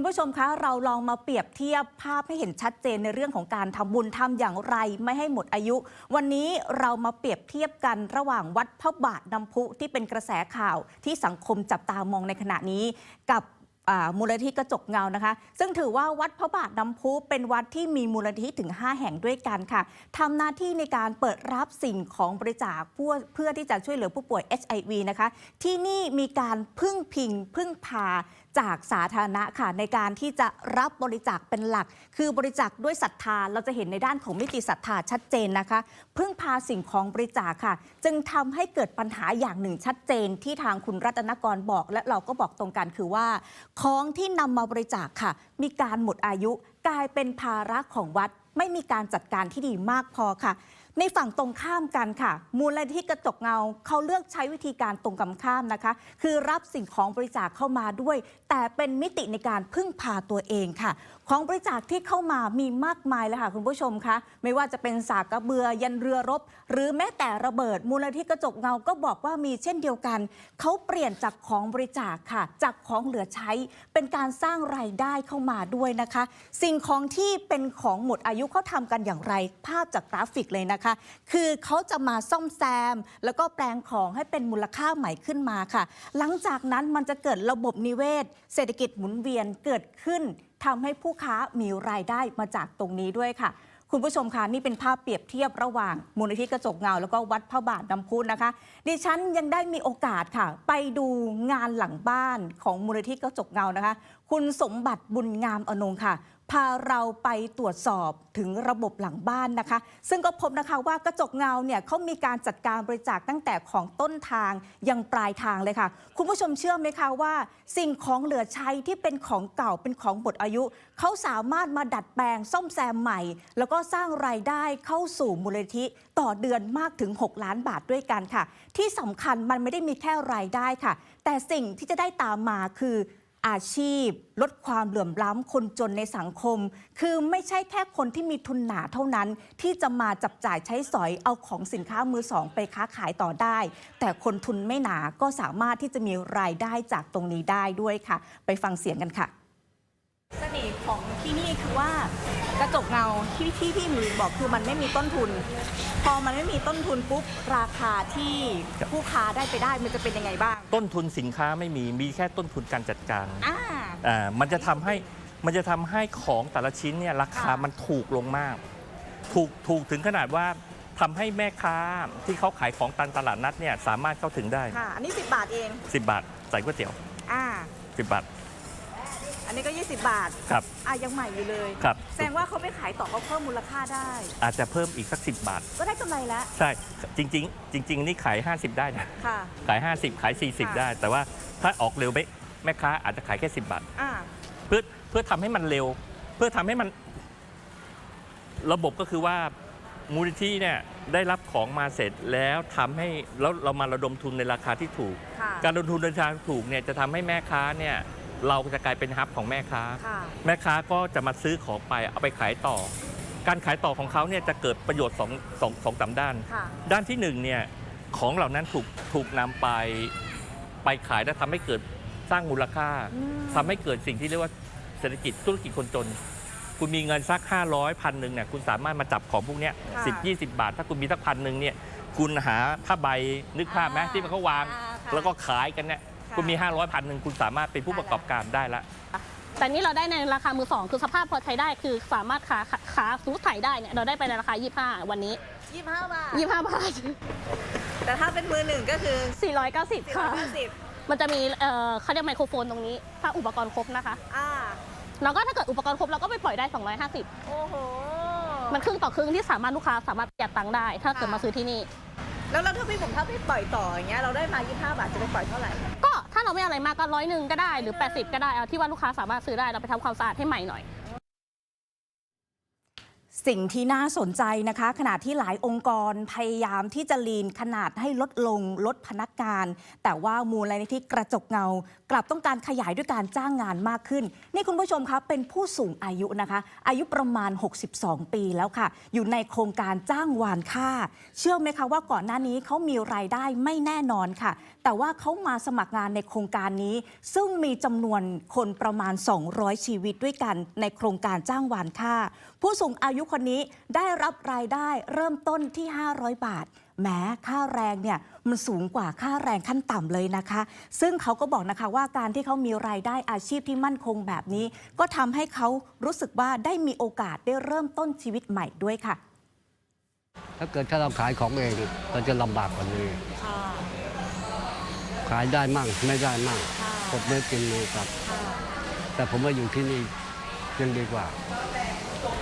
คุณผู้ชมคะ เราลองมาเปรียบเทียบภาพให้เห็นชัดเจนในเรื่องของการทำบุญทำอย่างไรไม่ให้หมดอายุ วันนี้เรามาเปรียบเทียบกันระหว่างวัดพระบาทน้ำพุที่เป็นกระแสข่าวที่สังคมจับตามองในขณะนี้กับมูลนิธิกระจกเงานะคะ ซึ่งถือว่าวัดพระบาทน้ำพุเป็นวัดที่มีมูลนิธิถึง 5 แห่งด้วยกันค่ะทำหน้าที่ในการเปิดรับสิ่งของบริจาคเพื่อเพื่อที่จะช่วยเหลือผู้ป่วย HIV นะคะ ที่นี่มีการพึ่งพิงพึ่งพาจากสาธารณะค่ะในการที่จะรับบริจาคเป็นหลัก คือบริจาคด้วยศรัทธาเราจะเห็นในด้านของมิติศรัทธาชัดเจนนะคะ พึ่งพาสิ่งของบริจาคค่ะ จึงทำให้เกิดปัญหาอย่างหนึ่งชัดเจนที่ทางคุณรัตนกรบอก และเราก็บอกตรงกันคือว่า ของที่นำมาบริจาคค่ะ มีการหมดอายุกลายเป็นภาระของวัด ไม่มีการจัดการที่ดีมากพอค่ะ ในฝั่งตรงข้ามกันค่ะ มูลนิธิกระจกเงาเขาเลือกใช้วิธีการตรงกันข้ามนะคะ คือรับสิ่งของบริจาคเข้ามาด้วย แต่เป็นมิติในการพึ่งพาตัวเองค่ะ ของบริจาคที่เข้ามามีมากมายเลยค่ะคุณผู้ชมคะไม่ว่าจะเป็นสากกระเบือยันเรือรบ หรือแม้แต่ระเบิด มูลนิธิกระจกเงาก็บอกว่ามีเช่นเดียวกันเขาเปลี่ยนจากของบริจาคค่ะ จากของเหลือใช้ เป็นการสร้างรายได้เข้ามาด้วยนะคะ สิ่งของที่เป็นของหมดอายุเขาทำกันอย่างไร ภาพจากกราฟิกเลยนะคะคือเขาจะมาซ่อมแซม แล้วก็แปลงของให้เป็นมูลค่าใหม่ขึ้นมาค่ะ หลังจากนั้นมันจะเกิดระบบนิเวศ เศรษฐกิจหมุนเวียนเกิดขึ้นทำให้ผู้ค้ามีรายได้มาจากตรงนี้ด้วยค่ะคุณผู้ชมคะนี่เป็นภาพเปรียบเทียบระหว่างมูลนิธิกระจกเงา แล้วก็วัดพระบาทน้ำพุนะคะ ดิฉันยังได้มีโอกาสค่ะ ไปดูงานหลังบ้านของมูลนิธิกระจกเงานะคะ คุณสมบัติบุญงามอนงค่ะ พาเราไปตรวจสอบถึงระบบหลังบ้านนะคะ ซึ่งก็พบนะคะว่ากระจกเงาเนี่ยเขามีการจัดการบริจาคตั้งแต่ของต้นทางยังปลายทางเลยค่ะ คุณผู้ชมเชื่อไหมคะว่า สิ่งของเหลือใช้ที่เป็นของเก่าเป็นของหมดอายุเขาสามารถมาดัดแปลงซ่อมแซมใหม่ แล้วก็สร้างรายได้เข้าสู่มูลนิธิต่อเดือนมากถึง 6 ล้านบาทด้วยกันค่ะ ที่สำคัญมันไม่ได้มีแค่รายได้ค่ะ แต่สิ่งที่จะได้ตามมาคือ อาชีพ ลดความเหลื่อมล้ำคนจนในสังคม คือไม่ใช่แค่คนที่มีทุนหนาเท่านั้น ที่จะมาจับจ่ายใช้สอยเอาของสินค้ามือสองไปค้าขายต่อได้ แต่คนทุนไม่หนาก็สามารถที่จะมีรายได้จากตรงนี้ได้ด้วยค่ะ ไปฟังเสียงกันค่ะ ที่นี่คือว่ากระจกเงาที่ที่พี่หมือบอกคือมันไม่มีต้นทุน พอมันไม่มีต้นทุนปุ๊บราคาที่ครับผู้ค้าได้ไปได้มันจะเป็นยังไงบ้าง ต้นทุนสินค้าไม่มีมีแค่ต้นทุนการจัดการอ่าอ่ามันจะทำให้มันจะทำให้ของแต่ละชิ้นเนี่ยราคาค่ะมันถูกลงมาก ถูกถูกถึงขนาดว่าทำให้แม่ค้าที่เขาขายของตามตลาดนัดเนี่ยสามารถเข้าถึงได้ ค่ะ อันนี้ 10 บาทเอง 10 บาทใส่ก๋วยเตี๋ยว อ่า 10 บาท อันนี้ก็ 20 บาทครับ อะยังใหม่อยู่เลยครับ แสดงว่าเขาไปขายต่อเขาเพิ่มมูลค่าได้ อาจจะเพิ่มอีกสัก 10 บาท ก็ได้กำไรแล้วใช่ จริง ๆ จริง ๆ นี่ขาย 50 ได้นะ ค่ะ ขาย 50 ขาย 40ค่ะได้ แต่ว่าถ้าออกเร็วไปแม่ค้าอาจจะขายแค่ 10 บาท อ่าเพื่อเพื่อทำให้มันเร็ว เพื่อทำให้มัน ระบบก็คือว่ามูลนิธิเนี่ยได้รับของมาเสร็จแล้วทำให้แล้วเรามาระดมทุนในราคาที่ถูก ค่ะ การลงทุนในราคาถูกเนี่ยจะทำให้แม่ค้าเนี่ย เราจะกลายเป็นฮับของแม่ค้า ค่ะ แม่ค้าก็จะมาซื้อของไปเอาไปขายต่อ การขายต่อของเขาเนี่ยจะเกิดประโยชน์สองสองสองสามด้าน ค่ะ ด้านที่หนึ่งเนี่ยของเหล่านั้นถูกถูกนำไปไปขายและทำให้เกิดสร้างมูลค่าอืม ทำให้เกิดสิ่งที่เรียกว่าเศรษฐกิจธุรกิจคนจน คุณมีเงินสัก 500พันหนึ่งเนี่ยคุณสามารถมาจับของพวกเนี้ยค่ะสิบยี่สิบบาท ถ้าคุณมีสักพันหนึ่งเนี่ยคุณหาผ้าใบนึกภาพไหมอ่าที่มันเขาวาง อ่าค่ะ แล้วก็ขายกันเนี่ย ค่ะคุณมี 500พันหนึ่งคุณสามารถเป็นผู้ประกอบการได้ละแต่นี่เราได้ในราคามือสองคือสภาพพอใช้ได้คือสามารถขาขาขาซูไถ่ได้เนี่ยเราได้ไปในราคา 25 วันนี้ 25 บาท 25 บาท แต่ถ้าเป็นมือหนึ่งก็คือ 490 ค่ะ450มันจะมีเอ่อเขาเรียกไมโครโฟนตรงนี้ ถ้าอุปกรณ์ครบนะคะอ่าแล้วก็ถ้าเกิดอุปกรณ์ครบเราก็ไปปล่อยได้ 250 โอ้โห มันครึ่งต่อครึ่งที่สามารถลูกค้าสามารถประหยัดตังค์ได้ ถ้าเกิดค่ะมาซื้อที่นี่ แล้วแล้วถ้าพี่ผมถ้าพี่ปล่อยต่ออย่างเงี้ยเราได้มา 25 บาทจะไปปล่อยเท่าไหร่ก็ถ้า เราไม่อะไรมากก็ร้อยหนึ่งก็ได้หรือ 80 ก็ได้เอาที่ว่าลูกค้าสามารถซื้อได้เราไปทำความสะอาดให้ใหม่หน่อย สิ่งที่น่าสนใจนะคะ ขณะที่หลายองค์กรพยายามที่จะลีนขนาดให้ลดลงลดพนักงาน แต่ว่ามูลนิธิกระจกเงา กลับต้องการขยายด้วยการจ้างงานมากขึ้น นี่คุณผู้ชมคะเป็นผู้สูงอายุนะคะ อายุประมาณ 62 ปีแล้วค่ะ อยู่ในโครงการจ้างวานค่า เชื่อไหมคะว่าก่อนหน้านี้เขามีรายได้ไม่แน่นอนค่ะแต่ว่าเขามาสมัครงานในโครงการนี้ ซึ่งมีจำนวนคนประมาณ 200 ชีวิตด้วยกันในโครงการจ้างวานค่า ผู้สูงอายุคนนี้ได้รับรายได้เริ่มต้นที่ 500 บาทแม้ค่าแรงเนี่ยมันสูงกว่าค่าแรงขั้นต่ำเลยนะคะ ซึ่งเขาก็บอกนะคะว่าการที่เขามีรายได้อาชีพที่มั่นคงแบบนี้ ก็ทำให้เขารู้สึกว่าได้มีโอกาสได้เริ่มต้นชีวิตใหม่ด้วยค่ะ ถ้าเกิดถ้าเราขายของเองเราจะลำบากกว่านี้ ขายได้มั่งไม่ได้มั่งกดเนื้อกินมือครับ แต่ผมมาอยู่ที่นี่ยังดีกว่า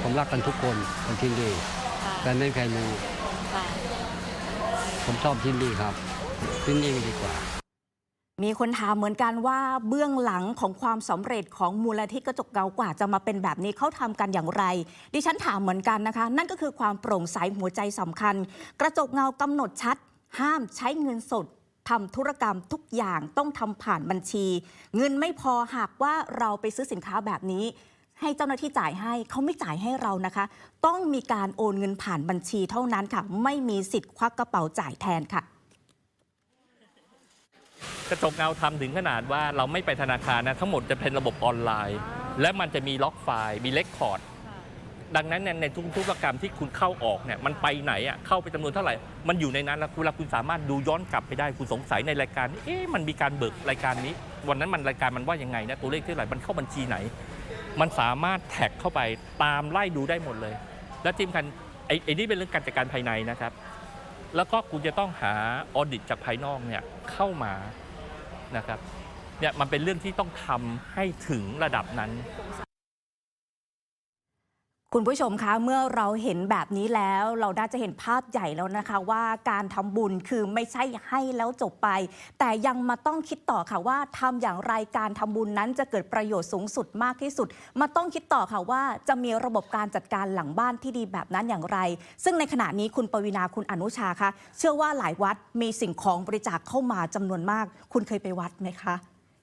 ผมรักกันทุกคนคนที่นี่แต่ไม่มีใครรู้ผมชอบที่นี่ครับ ที่นี่ดีกว่ามีคนถามเหมือนกันว่าเบื้องหลังของความสำเร็จของมูลนิธิกระจกเงากว่าจะมาเป็นแบบนี้เขาทำกันอย่างไร ดิฉันถามเหมือนกันนะคะ นั่นก็คือความโปร่งใสหัวใจสำคัญ กระจกเงากำหนดชัด ห้ามใช้เงินสด ทำธุรกรรมทุกอย่างต้องทำผ่านบัญชี เงินไม่พอหากว่าเราไปซื้อสินค้าแบบนี้ ให้เจ้าหน้าที่จ่ายให้เขาไม่จ่ายให้เรานะคะ ต้องมีการโอนเงินผ่านบัญชีเท่านั้นค่ะ ไม่มีสิทธิ์ควักกระเป๋าจ่ายแทนค่ะกระจกเงาทำถึงขนาดว่าเราไม่ไปธนาคารนะ ทั้งหมดจะเป็นระบบออนไลน์ และมันจะมีล็อกไฟล์ มีเลคคอร์ด ดังนั้นในทุกธุรกรรมที่คุณเข้าออกเนี่ยมันไปไหนอะเข้าไปจำนวนเท่าไหร่ มันอยู่ในนั้นแล้วเวลคุณสามารถดูย้อนกลับไปได้คุณสงสัยในรายการเอ๊ะมันมีการเบิกรายการนี้ วันนั้นมันรายการมันว่ายังไงนะตัวเลขเท่าไหร่มันเข้าบัญชีไหน มันสามารถแท็กเข้าไปตามไล่ดูได้หมดเลย และทีมกันไอ้ไอ้นี่เป็นเรื่องการจัดการภายในนะครับ แล้วก็คุณจะต้องหาออดิตจากภายนอกเนี่ยเข้ามานะครับเนี่ยมันเป็นเรื่องที่ต้องทำให้ถึงระดับนั้น คุณผู้ชมคะเมื่อเราเห็นแบบนี้แล้ว เราน่าจะเห็นภาพใหญ่แล้วนะคะ ว่าการทำบุญคือไม่ใช่ให้แล้วจบไป แต่ยังมาต้องคิดต่อค่ะว่าทำอย่างไรการทำบุญนั้นจะเกิดประโยชน์สูงสุดมากที่สุด มาต้องคิดต่อค่ะว่าจะมีระบบการจัดการหลังบ้านที่ดีแบบนั้นอย่างไร ซึ่งในขณะนี้คุณปวีนาคุณอนุชาคะเชื่อว่าหลายวัดมีสิ่งของบริจาคเข้ามาจำนวนมาก คุณเคยไปวัดไหมคะ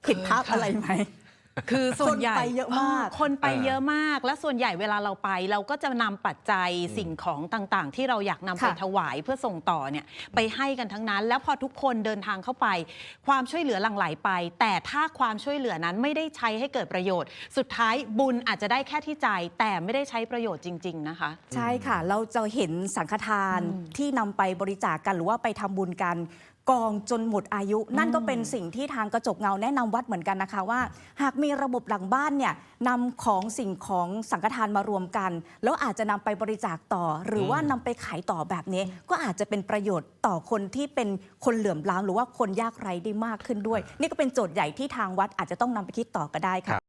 เห็นภาพอะไรไหม คือส่วนใหญ่คนไปเยอะมาก คนไปเออเยอะมาก และส่วนใหญ่เวลาเราไป เราก็จะนำปัจจัยสิ่งของต่างๆ ที่เราอยากนำไปค่ะถวายเพื่อส่งต่อเนี่ยไปให้กันทั้งนั้น แล้วพอทุกคนเดินทางเข้าไป ความช่วยเหลือหลั่งไหลไป แต่ถ้าความช่วยเหลือนั้นไม่ได้ใช้ให้เกิดประโยชน์ สุดท้ายบุญอาจจะได้แค่ที่ใจ แต่ไม่ได้ใช้ประโยชน์จริง ๆนะคะ ใช่ค่ะ เราจะเห็นสังฆทานอืมที่นำไปบริจาคกกันหรือว่าไปทำบุญกัน กองจนหมดอายุ นั่นก็เป็นสิ่งที่ทางกระจกเงาแนะนำวัดเหมือนกันนะคะว่า หากมีระบบหลังบ้านเนี่ยนำของสิ่งของสังฆทานมารวมกัน แล้วอาจจะนำไปบริจาคต่อ หรือว่านำไปขายต่อแบบนี้ ก็อาจจะเป็นประโยชน์ต่อคนที่เป็นคนเหลื่อมล้ำหรือว่าคนยากไร้ได้มากขึ้นด้วย นี่ก็เป็นโจทย์ใหญ่ที่ทางวัดอาจจะต้องนำไปคิดต่อก็ได้ค่ะ